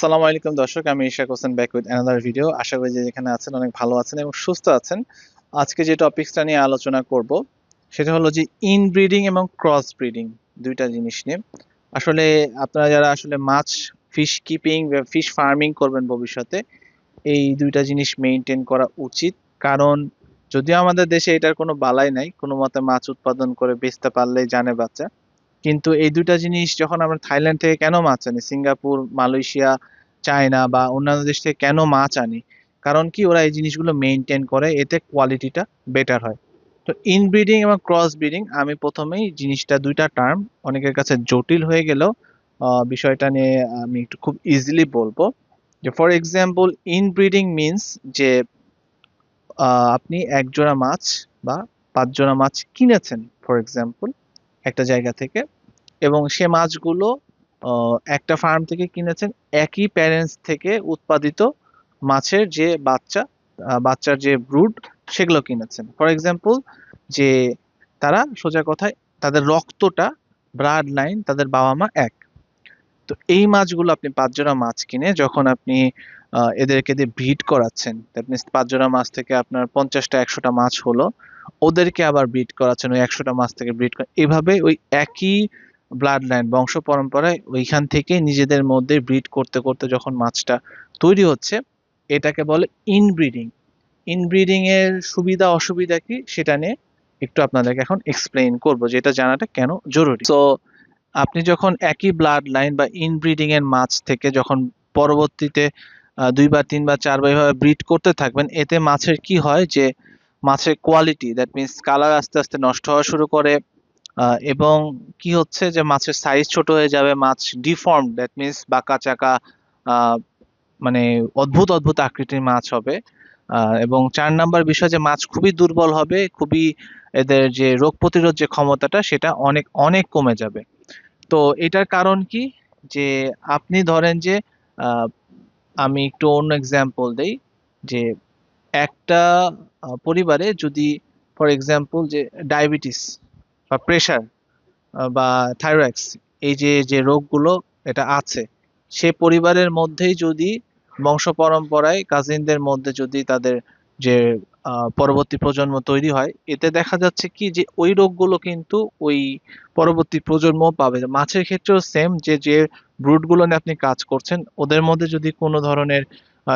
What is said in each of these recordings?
আসসালামু আলাইকুম দর্শক, আমি Ishak Hossain back with another video আশা করি যে যেখানে আছেন অনেক ভালো আছেন এবং সুস্থ আছেন। আজকে যে টপিকসটা নিয়ে আলোচনা করব, সেটা হলো যে ইনব্রিডিং এবং ক্রস ব্রিডিং দুইটা জিনিস নিয়ে। আসলে আপনারা যারা আসলে মাছ ফিশ কিপিং ফিশ ফার্মিং করবেন ভবিষ্যতে, এই দুইটা জিনিস মেনটেন করা উচিত। কারণ যদিও আমাদের দেশে এটার কোনো বালাই নাই, কোনো মতে মাছ উৎপাদন করে বেচতে পারলেই জানে বাচ্চা। কিন্তু এই দুইটা জিনিস যখন আমরা থাইল্যান্ড থেকে কেন মাছ আনি? সিঙ্গাপুর, মালয়েশিয়া, চায়না বা অন্যান্য দেশ থেকে কেন মাছ আনি? কারণ কি ওরা এই জিনিসগুলো মেনটেন করে, এতে কোয়ালিটিটা বেটার হয়। তো ইনব্রিডিং এবং ক্রস ব্রিডিং আমি প্রথমেই জিনিসটা দুইটা টার্ম অনেকের কাছে জটিল হয়ে গেলেও বিষয়টা নিয়ে আমি একটু খুব ইজিলি বলব। যে ফর এক্সাম্পল ইনব্রিডিং মিন্স যে আপনি এক জোড়া মাছ বা পাঁচ জোড়া মাছ কিনেছেন ফর এক্সাম্পল একটা জায়গা থেকে এবং সে মাছগুলো একটা ফার্ম থেকে কিনেছেন একই প্যারেন্টস থেকে উৎপাদিত মাছের যে বাচ্চা বাচ্চার যে ব্রুড সেগুলো কিনেছেন। ফর এক্সাম্পল যে তারা সোজা কথায় তাদের রক্তটা ব্লাড লাইন তাদের বাবা মা এক। তো এই মাছগুলো আপনি পাঁচ জোড়া মাছ কিনে যখন আপনি এদেরকে দিয়ে ব্রিড করাচ্ছেন দ্যাট পাঁচ জোড়া মাছ থেকে আপনার পঞ্চাশটা, একশোটা মাছ হলো ওদেরকে আবার ব্রিড করাচ্ছেন ওই একশোটা মাছ থেকে ব্রিড করা। এভাবে ওই একই ব্লাড লাইন বংশ পরম্পরায় ওইখান থেকে নিজেদের মধ্যে ব্রিড করতে করতে যখন মাছটা তৈরি হচ্ছে, এটাকে বলে ইনব্রিডিং ইনব্রিডিং এর সুবিধা, অসুবিধা কি? সেটা নিয়ে একটু আপনাদেরকে এখন এক্সপ্লেইন করব যে এটা জানাটা কেন জরুরি। তো আপনি যখন একই ব্লাড লাইন বা ইনব্রিডিং এর মাছ থেকে যখন পরবর্তীতে দুইবার, তিনবার, চারবার এভাবে ব্রিড করতে থাকবেন, এতে মাছের কি হয় যে মাছের কোয়ালিটি দ্যাট মিন্স কালার আস্তে আস্তে নষ্ট হওয়া শুরু করে এবং কি হচ্ছে যে মাছের সাইজ ছোট হয়ে যাবে, মাছ ডিফর্ম দ্যাট মিন্স বাঁকা চাকা মানে অদ্ভুত অদ্ভুত আকৃতির মাছ হবে। এবং চার নাম্বার বিষয় যে মাছ খুবই দুর্বল হবে, খুবই এদের যে রোগ প্রতিরোধ যে ক্ষমতাটা, সেটা অনেক অনেক কমে যাবে। তো এটার কারণ কি? যে আপনি ধরেন যে আমি একটু অন্য এক্সাম্পল দেই, যে একটা পরিবারে যদি ফর এক্সাম্পল যে ডায়াবেটিস বা প্রেশার বা থাইরয়েডস এই যে যে রোগগুলো এটা আছে, সে পরিবারের মধ্যেই যদি বংশ পরম্পরায় কাজিনদের মধ্যে যদি তাদের যে পরবর্তী প্রজন্ম তৈরি হয়, এতে দেখা যাচ্ছে কি যে, ওই রোগগুলো কিন্তু ওই পরবর্তী প্রজন্ম পাবে। মাছের ক্ষেত্রেও সেম যে যে ব্রুডগুলো নিয়ে আপনি কাজ করছেন, ওদের মধ্যে যদি কোনো ধরনের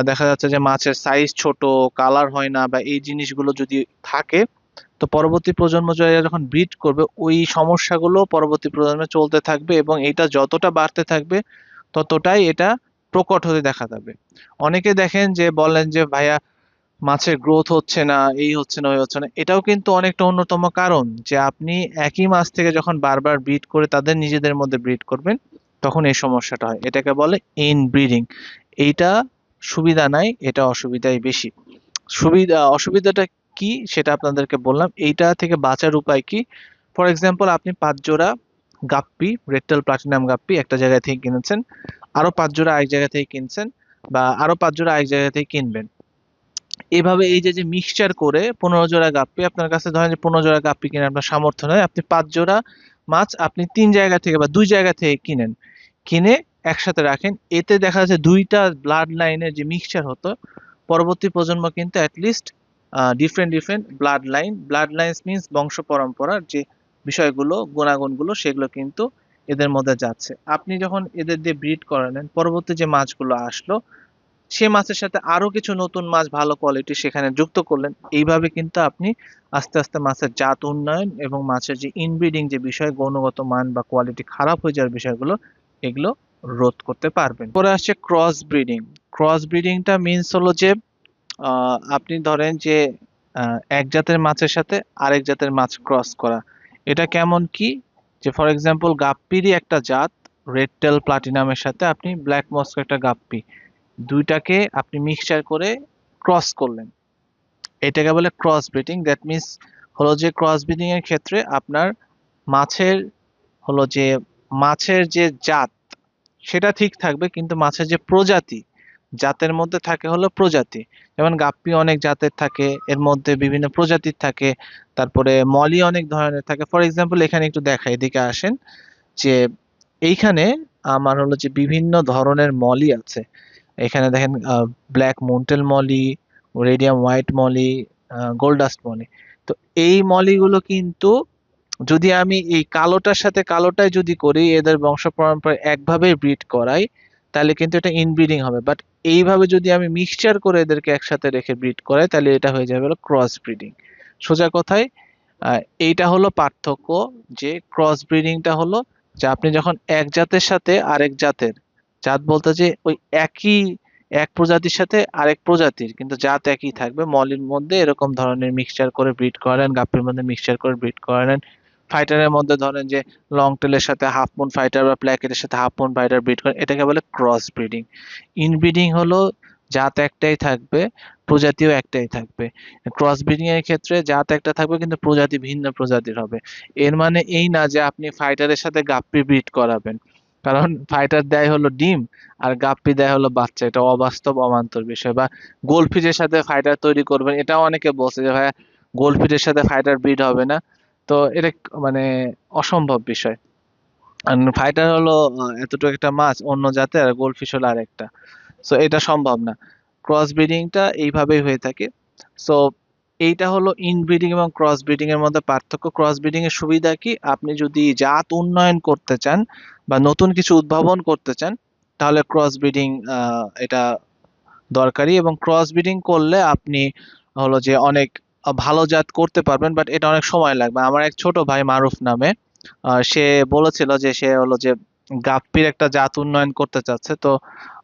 দেখা যাচ্ছে যে মাছের সাইজ ছোট কালার হয় না বা এই জিনিসগুলো যদি থাকে, তো পরবর্তী প্রজন্ম যখন ব্রিড করবে, ওই সমস্যাগুলো পরবর্তী প্রজন্মে চলতে থাকবে এবং এটা যতটা বাড়তে থাকবে, ততটাই এটা প্রকট হতে দেখা যাবে। অনেকে দেখেন যে বলেন যে, ভাইয়া, মাছের গ্রোথ হচ্ছে না, এই হচ্ছে না, ওই হচ্ছে না। এটাও কিন্তু অনেকটা অন্যতম কারণ যে আপনি একই মাছ থেকে যখন বারবার ব্রিড করে তাদের নিজেদের মধ্যে ব্রিড করবেন, তখন এই সমস্যাটা হয়। এটাকে বলে ইন ব্রিডিং এইটা সুবিধা নাই, এটা অসুবিধাই বেশি। সুবিধা, অসুবিধাটা কি সেটা আপনাদেরকে বললাম। এইটা থেকে বাঁচার উপায় কি? ফর এক্সাম্পল আপনি পাঁচ জোড়া গাপ্পি রেট্টাল প্লাটিনাম গাপ্পি একটা জায়গা থেকে কিনেছেন, আরও পাঁচ জোড়া এক জায়গা থেকে কিনছেন বা আরও পাঁচ জোড়া এক জায়গা থেকে কিনবেন। এভাবে এই যে যে মিক্সচার করে পনেরো জোড়া গাপ্পি, আপনার কাছে ধরেন যে পনেরো জোড়া গাপ্পি কিনে আপনার সামর্থ্য নয় আপনি পাঁচ জোড়া মাছ আপনি তিন জায়গা থেকে বা দুই জায়গা থেকে কিনেন। কিনে একসাথে রাখেন। এতে দেখা যাচ্ছে দুইটা ব্লাড লাইনের যে মিক্সচার হতো, পরবর্তী প্রজন্ম কিন্তু at least different different blood line blood lines means বংশ পরম্পরার যে বিষয়গুলো, গুণাগুণগুলো, সেগুলো কিন্তু এদের মধ্যে যাচ্ছে। আপনি যখন এদের দিয়ে ব্রিড করালেন পরবর্তী যে মাছগুলো আসলো, সে মাছের সাথে আরও কিছু নতুন মাছ ভালো কোয়ালিটি সেখানে যুক্ত করলেন। এইভাবে কিন্তু আপনি আস্তে আস্তে মাছের জাত উন্নয়ন এবং মাছের যে ইনব্রিডিং যে বিষয়, গুণগত মান বা কোয়ালিটি খারাপ হয়ে যাওয়ার বিষয়গুলো, এগুলো রোধ করতে পারবেন। পরে আসছে ক্রস ব্রিডিং ক্রস ব্রিডিংটা মিনস হলো যে আপনি ধরেন যে এক জাতের মাছের সাথে আরেক জাতের মাছ ক্রস করা। এটা কেমন কি? যে ফর এক্সাম্পল গাপ্পিরই একটা জাত রেড টেল প্লাটিনামের সাথে আপনি ব্ল্যাক মস্কো একটা গাপ্পি। দুইটাকে আপনি মিক্সচার করে ক্রস করলেন। এটাকে বলে ক্রস ব্রিডিং দ্যাট মিন্স হলো যে ক্রস ব্রিডিং এর ক্ষেত্রে আপনার মাছের, হলো যে, মাছের যে জাত সেটা ঠিক থাকবে, কিন্তু মাছের যে প্রজাতি, জাতের মধ্যে থাকে হলো প্রজাতি। যেমন গাপ্পি অনেক জাতের থাকে, এর মধ্যে বিভিন্ন প্রজাতির থাকে, তারপরে মলি অনেক ধরনের থাকে। ফর এক্সাম্পল এখানে একটু দেখা এদিকে আসেন, যে এইখানে আমার হলো যে বিভিন্ন ধরনের মলি আছে। এখানে দেখেন black মুন্টেল molly radium white molly gold dust molly. তো এই মলিগুলো কিন্তু যদি আমি এই কালোটার সাথে কালোটাই যদি করি, এদের বংশ পরম্পরা একভাবে ব্রিড করাই, তাহলে কিন্তু এটা ইনব্রিডিং হবে। বাট এইভাবে যদি আমি মিক্সচার করে এদেরকে একসাথে রেখে ব্রিড করাই, তাহলে এটা হয়ে যাবে ক্রস ব্রিডিং সোজা কথায় এইটা হলো পার্থক্য যে ক্রস ব্রিডিংটা হলো যে আপনি যখন এক জাতের সাথে আরেক জাতের, জাত বলতে যে ওই একই, এক প্রজাতির সাথে আরেক প্রজাতির, কিন্তু জাত একই থাকবে, মলির মধ্যে এরকম ধরনের মিক্সচার করে ব্রিড করেন, গাপ্পির মধ্যে মিক্সচার করে ব্রিড করেন ফাইটারের মধ্যে ধরেন যে লং টেলের সাথে হাফ মুন ফাইটার বা প্ল্যাকেটের সাথে হাফ মুন ফাইটার ব্রিড করেন এটাকে বলে ক্রস ব্রিডিং ইনব্রিডিং হলো জাত একটাই থাকবে, প্রজাতিও একটাই থাকবে। ক্রস ব্রিডিং এর ক্ষেত্রে জাত একটা থাকবে কিন্তু প্রজাতি ভিন্ন প্রজাতির হবে। এর মানে এই না যে আপনি ফাইটারের সাথে গাপ্পি ব্রিড করাবেন। কারণ ফাইটার দেয় হলো ডিম আর গাপ্পি দেয় হলো বাচ্চা। এটা অবাস্তব, অমান্তর বিষয়। বা গোলফিশের সাথে ফাইটার তৈরি করবেন, এটাও অনেকে বলছে যে ভাইয়া গোলফিশের সাথে ফাইটার ব্রিড হবে না। তো এটা মানে অসম্ভব বিষয়। ফাইটার হলো এতটুকু একটা মাছ, অন্য জাতের, আর গোলফিশ হলো আরেকটা। সো এটা সম্ভব না। ক্রস ব্রিডিংটা এইভাবেই হয়ে থাকে। সো এইটা হলো ইনব্রিডিং এবং ক্রস ব্রিডিং এর মধ্যে পার্থক্য। ক্রস ব্রিডিং এর সুবিধা কি? আপনি যদি জাত উন্নয়ন করতে চান বা নতুন কিছু উদ্ভাবন করতে চান, তাহলে ক্রস ব্রিডিং এটা দরকারি। এবং ক্রস ব্রিডিং করলে আপনি হলো যে অনেক ভালো জাত করতে পারবেন বাট এটা অনেক সময় লাগবে। আমার এক ছোট ভাই মারুফ নামে সে বলেছিল যে সে হলো যে গাপ্পির একটা জাত উন্নয়ন করতে চাচ্ছে। তো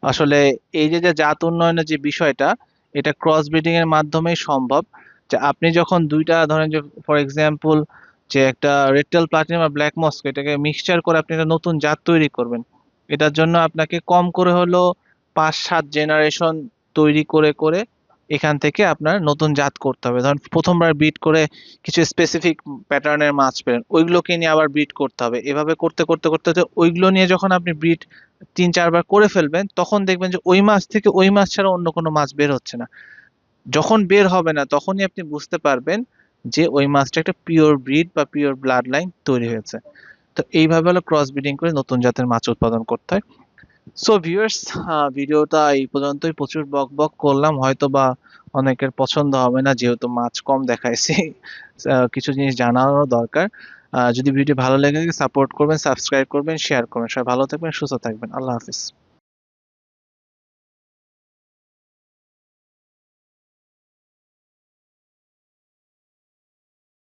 আসলে এই যে যে জাত উন্নয়নের যে বিষয়টা, এটা ক্রস ব্রিডিং এর মাধ্যমেই সম্ভব। যে আপনি যখন দুইটা, ধরেন যে ফর এক্সাম্পল যে একটা রেডটেল প্লাটিনাম আর ব্ল্যাক মস্কো, এটাকে মিক্সচার করে আপনি একটা নতুন জাত তৈরি করবেন, এটার জন্য আপনাকে কম করে হলো পাঁচ সাত জেনারেশন তৈরি করে করে এখান থেকে আপনার নতুন জাত করতে হবে। ধরেন প্রথমবার ব্রিড করে কিছু স্পেসিফিক প্যাটার্নের মাছ পেলেন, ওইগুলোকে নিয়ে আবার ব্রিড করতে হবে। এভাবে করতে করতে করতে করতে ওইগুলো নিয়ে যখন আপনি ব্রিড তিন, চারবার করে ফেলবেন, তখন দেখবেন যে ওই মাছ থেকে ওই মাছ ছাড়া অন্য কোনো মাছ বের হচ্ছে না। যখন বের হবে না, তখনই আপনি বুঝতে পারবেন যে ওই মাছটা একটা পিওর ব্রিড বা পিওর ব্লাড লাইন তৈরি হয়েছে। তো এইভাবে হলো ক্রস ব্রিডিং করে নতুন জাতের মাছ উৎপাদন করতে হয়। সো ভিউয়ার্স ভিডিওটা এই পর্যন্তই। প্রচুর বক বক করলাম হয়তো বা অনেকের পছন্দ হবে না, যেহেতু মাছ কম দেখাইছি। কিছু জিনিস জানানোর দরকার। যদি ভিডিও ভালো লেগে সাপোর্ট করবেন সাবস্ক্রাইব করবেন শেয়ার করবেন। সবাই ভালো থাকবেন, সুস্থ থাকবেন। আল্লাহ হাফিজ।